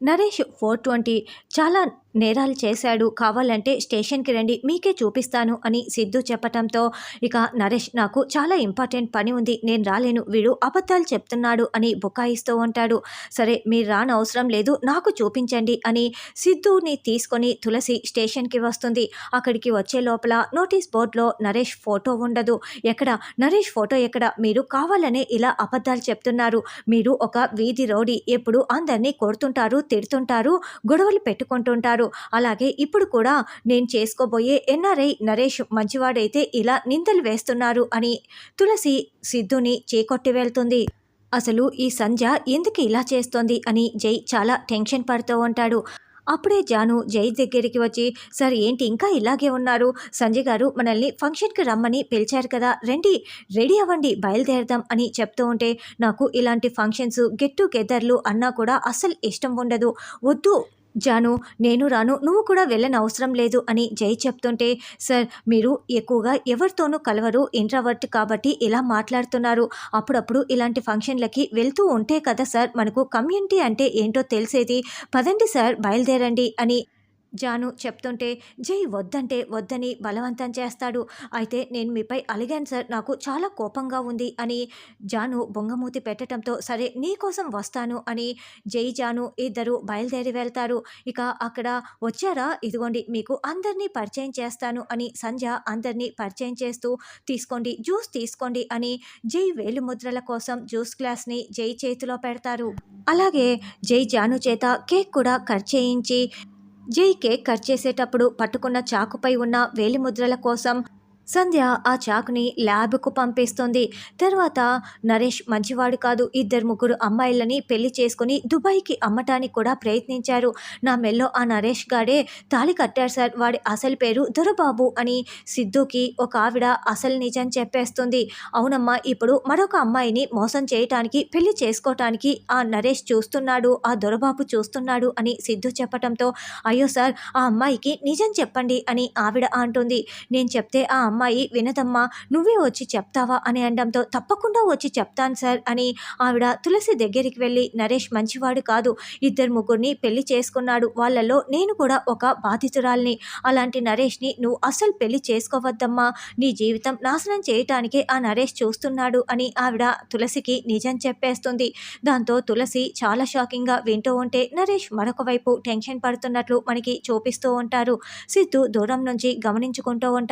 Naresh four twenty చాలా నేరాలు చేశాడు. కావాలంటే స్టేషన్కి రండి మీకే చూపిస్తాను అని సిద్ధు చెప్పటంతో ఇక నరేష్ నాకు చాలా ఇంపార్టెంట్ పని ఉంది నేను రాలేను వీడు అబద్ధాలు చెప్తున్నాడు అని బుకాయిస్తూ ఉంటాడు. సరే మీరు రాని అవసరం లేదు నాకు చూపించండి అని సిద్ధుని తీసుకొని తులసి స్టేషన్కి వస్తుంది. అక్కడికి వచ్చే లోపల నోటీస్ బోర్డులో నరేష్ ఫోటో ఉండదు. ఎక్కడ? నరేష్ ఫోటో ఎక్కడ? మీరు కావాలనే ఇలా అబద్ధాలు చెప్తున్నారు. మీరు ఒక వీధి రౌడీ ఎప్పుడు అందరినీ కొడుతుంటారు తిడుతుంటారు గొడవలు పెట్టుకుంటుంటారు. అలాగే ఇప్పుడు కూడా నేను చేసుకోబోయే ఎన్ఆర్ఐ నరేష్ మంచివాడైతే ఇలా నిందలు వేస్తున్నారు అని తులసి సిద్ధుని చేకొట్టి వెళ్తుంది. అసలు ఈ సంధ్య ఎందుకు ఇలా చేస్తోంది అని జై చాలా టెన్షన్ పడుతూ ఉంటాడు. అప్పుడే జాను జై దగ్గరికి వచ్చి సార్ ఏంటి ఇంకా ఇలాగే ఉన్నారు? సంజయ్ గారు మనల్ని ఫంక్షన్కి రమ్మని పిలిచారు కదా రండి రెడీ అవ్వండి బయలుదేరదాం అని చెప్తూ ఉంటే నాకు ఇలాంటి ఫంక్షన్స్ గెట్ టుగెదర్లు అన్నా కూడా అస్సలు ఇష్టం ఉండదు. వద్దు జాను నేను రాను నువ్వు కూడా వెళ్ళని అవసరం లేదు అని జై చెప్తుంటే సార్ మీరు ఎక్కువగా ఎవరితోనూ కలవరు ఇంట్రావర్ట్ కాబట్టి ఇలా మాట్లాడుతున్నారు. అప్పుడప్పుడు ఇలాంటి ఫంక్షన్లకి వెళ్తూ ఉంటే కదా సార్ మనకు కమ్యూనిటీ అంటే ఏంటో తెలిసేది. పదండి సార్ బయలుదేరండి అని జాను చెప్తుంటే జై వద్దంటే వద్దని బలవంతం చేస్తాడు. అయితే నేను మీపై అలిగాను సార్. నాకు చాలా కోపంగా ఉంది అని జాను బొంగమూతి పెట్టడంతో సరే నీకోసం వస్తాను అని జై జాను ఇద్దరు బయలుదేరి వెళ్తారు. ఇక అక్కడ వచ్చారా? ఇదిగోండి మీకు అందరినీ పరిచయం చేస్తాను అని సంధ్య అందరినీ పరిచయం చేస్తూ తీసుకోండి జ్యూస్ తీసుకోండి అని జై వేలుముద్రల కోసం జ్యూస్ గ్లాస్ని జై చేతిలో పెడతారు. అలాగే జై జాను చేత కేక్ కూడా కట్ చేయించి జై కేక్ కట్ చేసేటప్పుడు పట్టుకున్న చాకుపై ఉన్న వేలిముద్రల కోసం సంధ్య ఆ చాకుని ల్యాబ్కు పంపిస్తుంది. తర్వాత నరేష్ మంచివాడు కాదు ఇద్దరు ముగ్గురు అమ్మాయిలని పెళ్ళి చేసుకుని దుబాయ్కి అమ్మటానికి కూడా ప్రయత్నించారు. నా మెల్లో ఆ నరేష్ గాడే తాళి కట్టారు సార్ వాడి అసలు పేరు దొరబాబు అని సిద్ధుకి ఒక ఆవిడ అసలు నిజం చెప్పేస్తుంది. అవునమ్మా ఇప్పుడు మరొక అమ్మాయిని మోసం చేయటానికి పెళ్ళి చేసుకోవటానికి ఆ నరేష్ చూస్తున్నాడు ఆ దొరబాబు చూస్తున్నాడు అని సిద్ధు చెప్పటంతో అయ్యో సార్ ఆ అమ్మాయికి నిజం చెప్పండి అని ఆవిడ అంటుంది. నేను చెప్తే ఆ అమ్మాయి వినదమ్మా నువ్వే వచ్చి చెప్తావా? అని అనడంతో తప్పకుండా వచ్చి చెప్తాను సార్ అని ఆవిడ తులసి దగ్గరికి వెళ్ళి నరేష్ మంచివాడు కాదు. ఇద్దరు ముగ్గురిని పెళ్ళి చేసుకున్నాడు. వాళ్ళలో నేను కూడా ఒక బాధితురాల్ని. అలాంటి నరేష్ని నువ్వు అసలు పెళ్ళి చేసుకోవద్దమ్మా. నీ జీవితం నాశనం చేయటానికే ఆ నరేష్ చూస్తున్నాడు అని ఆవిడ తులసికి నిజం చెప్పేస్తుంది. దాంతో తులసి చాలా షాకింగ్గా వింటూ ఉంటే నరేష్ మరొక వైపు టెన్షన్ పడుతున్నట్లు మనకి చూపిస్తూ ఉంటారు. సిద్ధు దూరం నుంచి గమనించుకుంటూ ఉంటారు